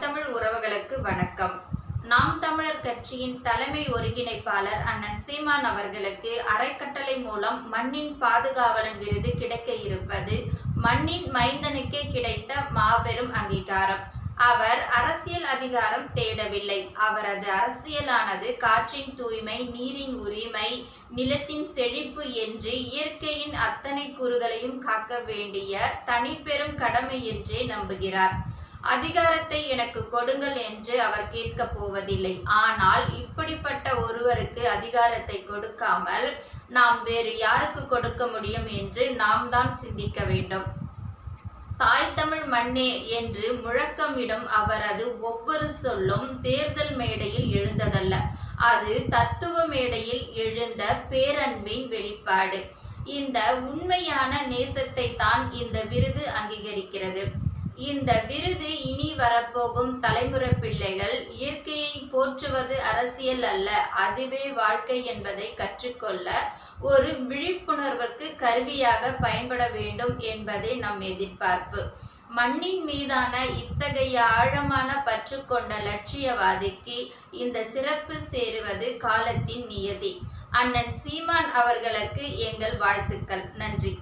தமிழ் உறவுகளுக்கு வணக்கம். நாம் தமிழர் கட்சியின் தலைமை ஒருங்கிணைப்பாளர் அண்ணன் சீமான் அவர்களுக்கு அறக்கட்டளை மூலம் மண்ணின் பாதுகாவலன் விருது கிடைக்க இருப்பது மண்ணின் மைந்தனுக்கே கிடைத்த மாபெரும் அங்கீகாரம். அவர் அரசியல் அதிகாரம் தேடவில்லை. அவரது அரசியலானது காற்றின் தூய்மை நீரின் உரிமை நிலத்தின் செழிப்பு என்று இயற்கையின் அத்தனை கூறுகளையும் காக்க வேண்டிய தனிப்பெரும் கடமை என்றே நம்புகிறார். அதிகாரத்தை எனக்கு கொடுங்கள் என்று அவர் கேட்கப் போவதில்லை. ஆனால் இப்படிப்பட்ட ஒருவருக்கு அதிகாரத்தை கொடுக்காமல் நாம் வேறு யாருக்கு கொடுக்க முடியும் என்று நாம் தான் சிந்திக்க வேண்டும். தாய் தமிழ் மண்ணே என்று முழக்கமிடும் அவரது ஒவ்வொரு சொல்லும் தேர்தல் மேடையில் எழுந்ததல்ல. அது தத்துவ மேடையில் எழுந்த பேரன்பின் வெளிப்பாடு. இந்த உண்மையான நேசத்தை தான் இந்த விருது அங்கீகரிக்கிறது. இந்த விருது இனி வரப்போகும் தலைமுறை பிள்ளைகள் இயற்கையை போற்றுவது அரசியல் அல்ல அதுவே வாழ்க்கை என்பதை கற்றுக்கொள்ள ஒரு விழிப்புணர்வுக்கு கருவியாக பயன்பட வேண்டும் என்பதே நம் எதிர்பார்ப்பு. மண்ணின் மீதான இத்தகைய ஆழமான பற்று கொண்ட லட்சியவாதிக்கு இந்த சிறப்பு சேருவது காலத்தின் நியதி. அண்ணன் சீமான் அவர்களுக்கு எங்கள் வாழ்த்துக்கள். நன்றி.